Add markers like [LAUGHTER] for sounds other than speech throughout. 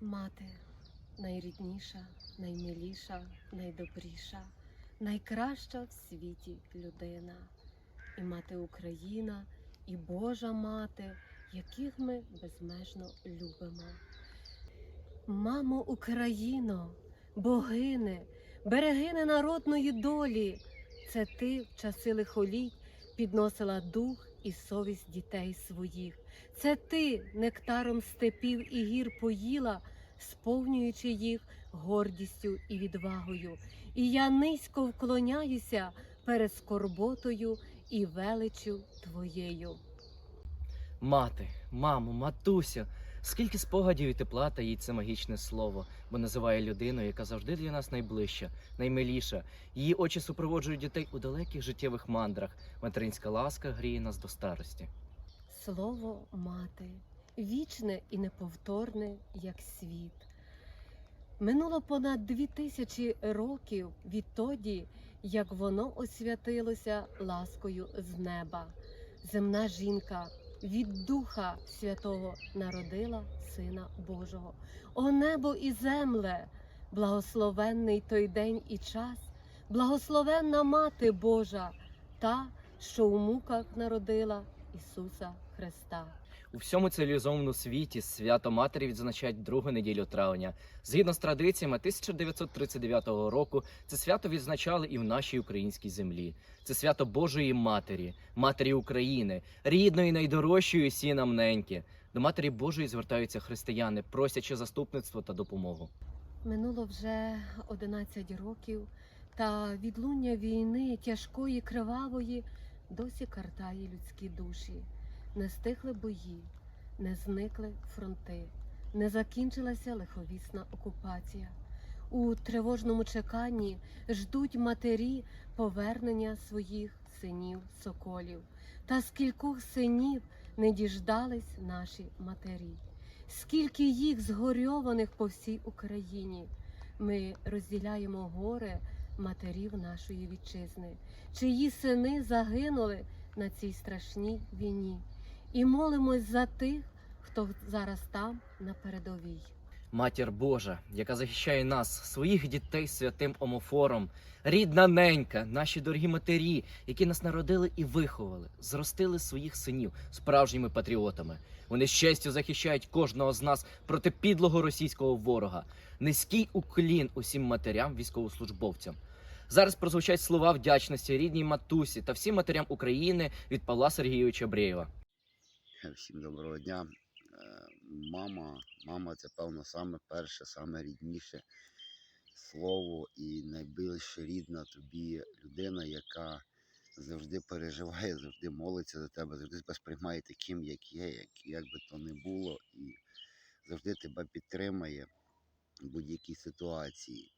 Мати найрідніша, наймиліша, найдобріша, найкраща в світі людина. І мати Україна, і Божа мати, яких ми безмежно любимо. Мамо Україно, богине, берегине народної долі, це ти в часи лихоліть підносила дух і совість дітей своїх. Це ти нектаром степів і гір поїла, сповнюючи їх гордістю і відвагою. І я низько вклоняюся перед скорботою і величю твоєю. Мати, мамо, матуся, скільки спогадів і тепла таїть це магічне слово, бо називає людину, яка завжди для нас найближча, наймиліша. Її очі супроводжують дітей у далеких життєвих мандрах. Материнська ласка гріє нас до старості. Слово мати, вічне і неповторне, як світ. Минуло понад дві тисячі років відтоді, як воно освятилося ласкою з неба. Земна жінка від Духа Святого народила Сина Божого. О небо і земле, благословенний той день і час, благословенна Мати Божа, та, що у муках народила Ісуса Христа. У всьому цивілізованому світі свято Матері відзначають другу неділю травня. Згідно з традиціями 1939 року, це свято відзначали і в нашій українській землі. Це свято Божої Матері, Матері України, рідної, найдорожчої всі нам неньки. До Матері Божої звертаються християни, просячи заступництво та допомогу. Минуло вже 11 років, та відлуння війни тяжкої, кривавої досі картає людські душі. Не стихли бої, не зникли фронти, не закінчилася лиховісна окупація. У тривожному чеканні ждуть матері повернення своїх синів соколів. Та скількох синів не діждались наші матері скільки їх згорьованих по всій Україні. Ми розділяємо горе матерів нашої вітчизни, чиї сини загинули на цій страшній війні, і молимось за тих, хто зараз там на передовій. Матір Божа, яка захищає нас, своїх дітей святим омофором, рідна ненька, наші дорогі матері, які нас народили і виховали, зростили своїх синів справжніми патріотами. Вони з честю захищають кожного з нас проти підлого російського ворога. Низький уклін усім матерям, військовослужбовцям. Зараз прозвучать слова вдячності рідній матусі та всім матерям України від Павла Сергійовича Брєєва. Всім доброго дня. Е, Мама, мама це певно саме перше, саме рідніше слово і найбільш рідна тобі людина, яка завжди переживає, завжди молиться за тебе, завжди тебе сприймає таким, як є, як, як би то не було, і завжди тебе підтримає в будь-якій ситуації.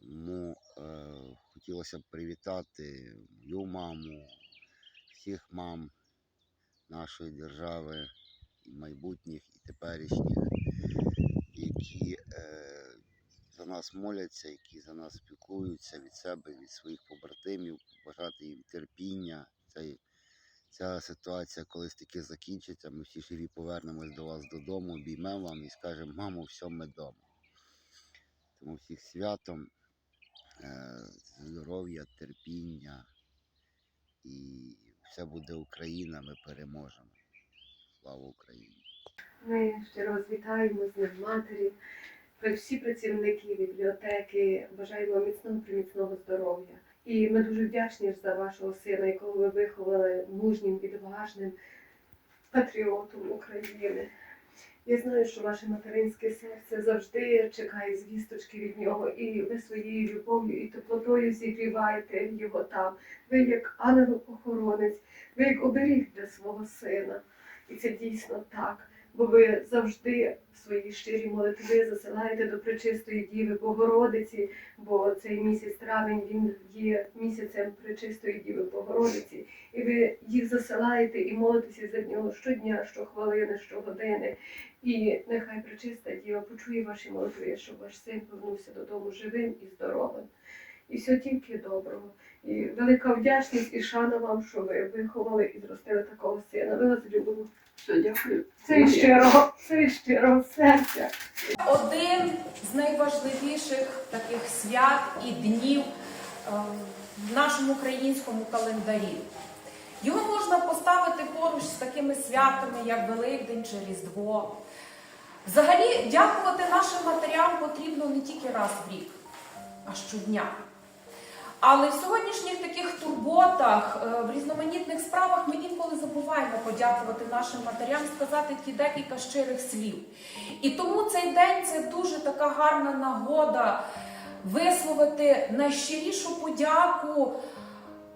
Тому е, хотілося б привітати мою маму, всіх мам нашої держави, і майбутніх, і теперішніх, які е, за нас моляться, які за нас спілкуються від себе, від своїх побратимів, бажати їм терпіння. Цей, ця ситуація колись таки закінчиться. Ми всі живі повернемось до вас додому, обіймемо вам і скажемо, мамо, все, ми вдома. Тому всіх святом, е, здоров'я, терпіння і все буде Україна, ми переможемо. Слава Україні! Ми щиро вітаємо з Днем Матері. Всі працівники бібліотеки бажаємо міцного приміцного здоров'я. І ми дуже вдячні за вашого сина, якого ви виховали мужнім, відважним патріотом України. Я знаю, що ваше материнське серце завжди чекає звісточки від нього, і ви своєю любов'ю і теплотою зігріваєте його там. Ви як ангел-охоронець, ви як оберіг для свого сина. І це дійсно так бо ви завжди свої щирі молитви засилаєте до Пречистої Діви Богородиці, бо цей місяць травень він є місяцем Пречистої Діви Богородиці, і ви їх засилаєте і молитеся за нього щодня, щохвилини, щогодини. І нехай Пречиста Діва почує ваші молитви, щоб ваш син повернувся додому живим і здоровим. І все тільки доброго. І велика вдячність і шана вам, що ви виховали і зростили такого сина. Ми вас любимо. Все, дякую. Це від щирого, це від щирого серця. Один з найважливіших таких свят і днів е, в нашому українському календарі. Його можна поставити поруч з такими святами, як Великдень чи Різдво. Взагалі, дякувати нашим матерям потрібно не тільки раз в рік, а щодня. Але в сьогоднішніх таких турботах, е, в різноманітних справах ми інколи забуваємо подякувати нашим матерям, сказати ті декілька щирих слів. І тому цей день це дуже така гарна нагода висловити найщирішу подяку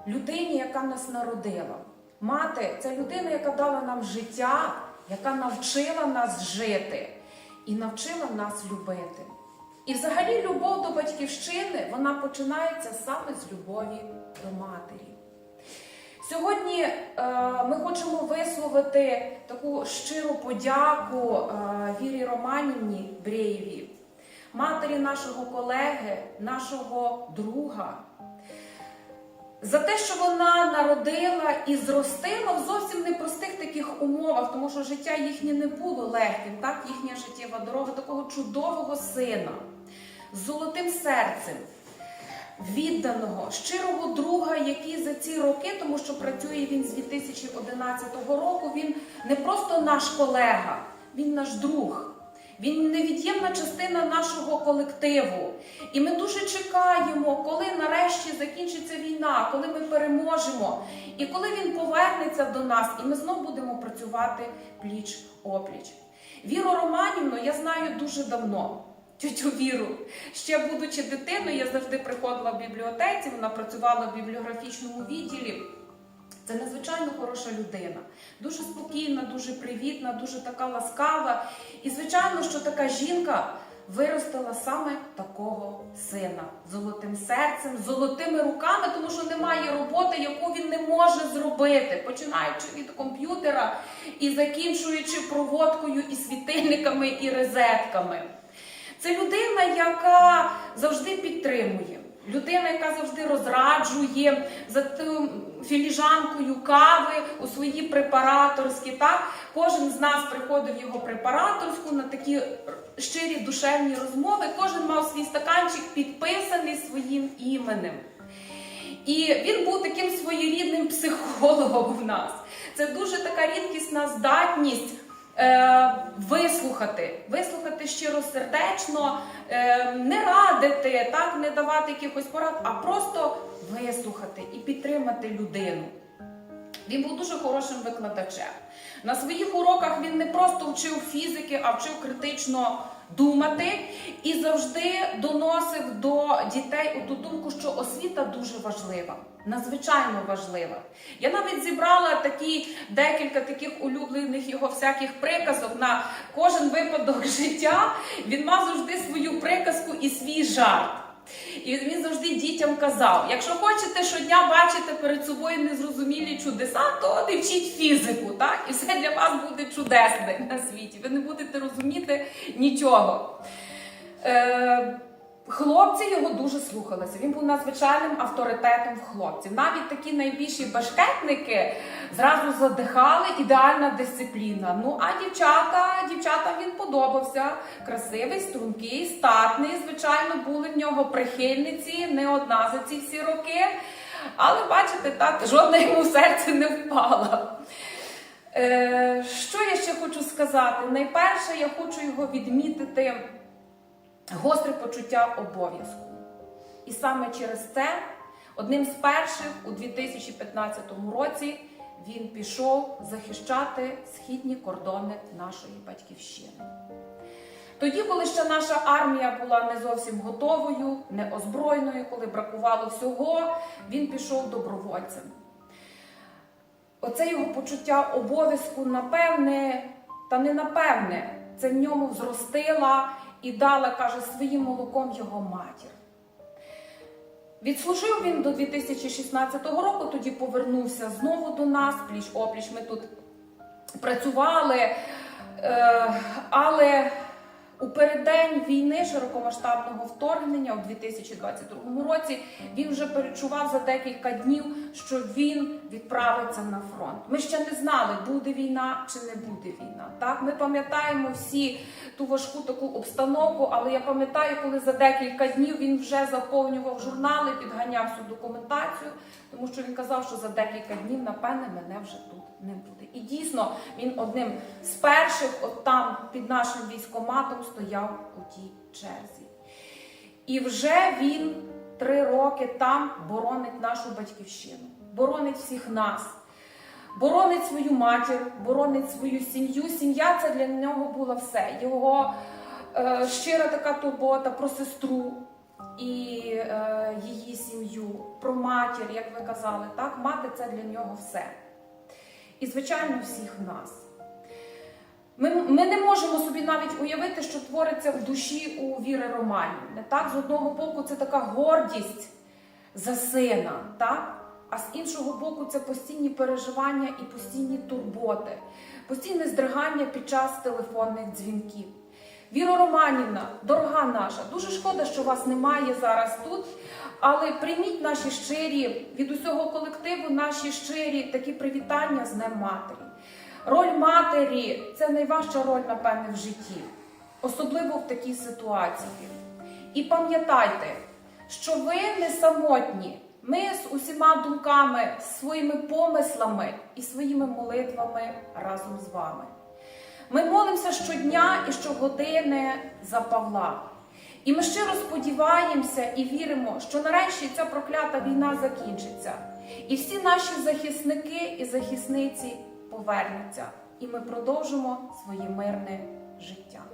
людині, яка нас народила. Мати це людина, яка дала нам життя, яка навчила нас жити і навчила нас любити. І взагалі любов до батьківщини вона починається саме з любові до матері. Сьогодні е, ми хочемо висловити таку щиру подяку е, Вірі Романівні Бреєві, матері нашого колеги, нашого друга, за те, що вона народила і зростила в зовсім непростих таких умовах, тому що життя їхнє не було легким, так їхня життєва дорога такого чудового сина золотим серцем, відданого, щирого друга, який за ці роки, тому що працює він з 2011 року, він не просто наш колега, він наш друг. Він невід'ємна частина нашого колективу. І ми дуже чекаємо, коли нарешті закінчиться війна, коли ми переможемо, і коли він повернеться до нас, і ми знову будемо працювати пліч опліч. Віру Романівну я знаю дуже давно. Тютю Віру, ще будучи дитиною, я завжди приходила в бібліотеці, вона працювала в бібліографічному відділі. Це надзвичайно хороша людина, дуже спокійна, дуже привітна, дуже така ласкава. І звичайно, що така жінка виростила саме такого сина золотим серцем, золотими руками, тому що немає роботи, яку він не може зробити, починаючи від комп'ютера і закінчуючи проводкою і світильниками і розетками. Це людина, яка завжди підтримує. Людина, яка завжди розраджує за філіжанкою кави у свої препараторські. Так? Кожен з нас приходив в його препараторську на такі щирі душевні розмови. Кожен мав свій стаканчик підписаний своїм іменем. І він був таким своєрідним психологом в нас. Це дуже така рідкісна здатність е, вислухати, вислухати щиросердечно, е, не радити, так, не давати якихось порад, а просто вислухати і підтримати людину. Він був дуже хорошим викладачем. На своїх уроках він не просто вчив фізики, а вчив критично думати і завжди доносив до дітей ту думку, що освіта дуже важлива, надзвичайно важлива. Я навіть зібрала такі декілька таких улюблених його всяких приказок на кожен випадок [LAUGHS] життя. Він мав завжди свою приказку і свій жарт. І він завжди дітям казав: якщо хочете щодня бачити перед собою незрозумілі чудеса, то не вчіть фізику, так? І все для вас буде чудесне на світі. Ви не будете розуміти нічого. Е, Хлопці його дуже слухалися. Він був надзвичайним авторитетом в хлопців. Навіть такі найбільші башкетники зразу задихали ідеальна дисципліна. Ну а дівчата, дівчатам він подобався. Красивий, стрункий, статний. Звичайно, були в нього прихильниці, не одна за ці всі роки. Але бачите, так, жодна йому серце не впала. Е, що я ще хочу сказати? Найперше, я хочу його відмітити гостре почуття обов'язку. І саме через це одним з перших у 2015 році він пішов захищати східні кордони нашої батьківщини. Тоді, коли ще наша армія була не зовсім готовою, не озброєною, коли бракувало всього, він пішов добровольцем. Оце його почуття обов'язку, напевне, та не напевне, це в ньому зростила і дала, каже, своїм молоком його матір. Відслужив він до 2016 року, тоді повернувся знову до нас, пліч опліч ми тут працювали. Е, але у переддень війни широкомасштабного вторгнення у 2022 році він вже перечував за декілька днів, що він відправиться на фронт. Ми ще не знали, буде війна чи не буде війна. Так, ми пам'ятаємо всі ту важку таку обстановку, але я пам'ятаю, коли за декілька днів він вже заповнював журнали, підганяв всю документацію, тому що він казав, що за декілька днів, напевне, мене вже тут не буде. І дійсно він одним з перших, от там під нашим військоматом, стояв у тій черзі. І вже він три роки там боронить нашу батьківщину, боронить всіх нас, боронить свою матір, боронить свою сім'ю. Сім'я це для нього було все. Його е, щира така турбота про сестру і е, її сім'ю, про матір, як ви казали, так, мати це для нього все. І, звичайно, всіх нас. Ми, ми не можемо собі навіть уявити, що твориться в душі у Віри Романівни. Так, з одного боку, це така гордість за сина, так? А з іншого боку, це постійні переживання і постійні турботи, постійне здригання під час телефонних дзвінків. Віра Романівна, дорога наша, дуже шкода, що вас немає зараз тут. Але прийміть наші щирі від усього колективу, наші щирі такі привітання з Днем Матері. Роль матері це найважча роль, напевне, в житті, особливо в такій ситуації. І пам'ятайте, що ви не самотні. Ми з усіма думками, своїми помислами і своїми молитвами разом з вами. Ми молимося щодня і щогодини за Павла. І ми щиро сподіваємося і віримо, що нарешті ця проклята війна закінчиться, і всі наші захисники і захисниці повернуться, і ми продовжимо своє мирне життя.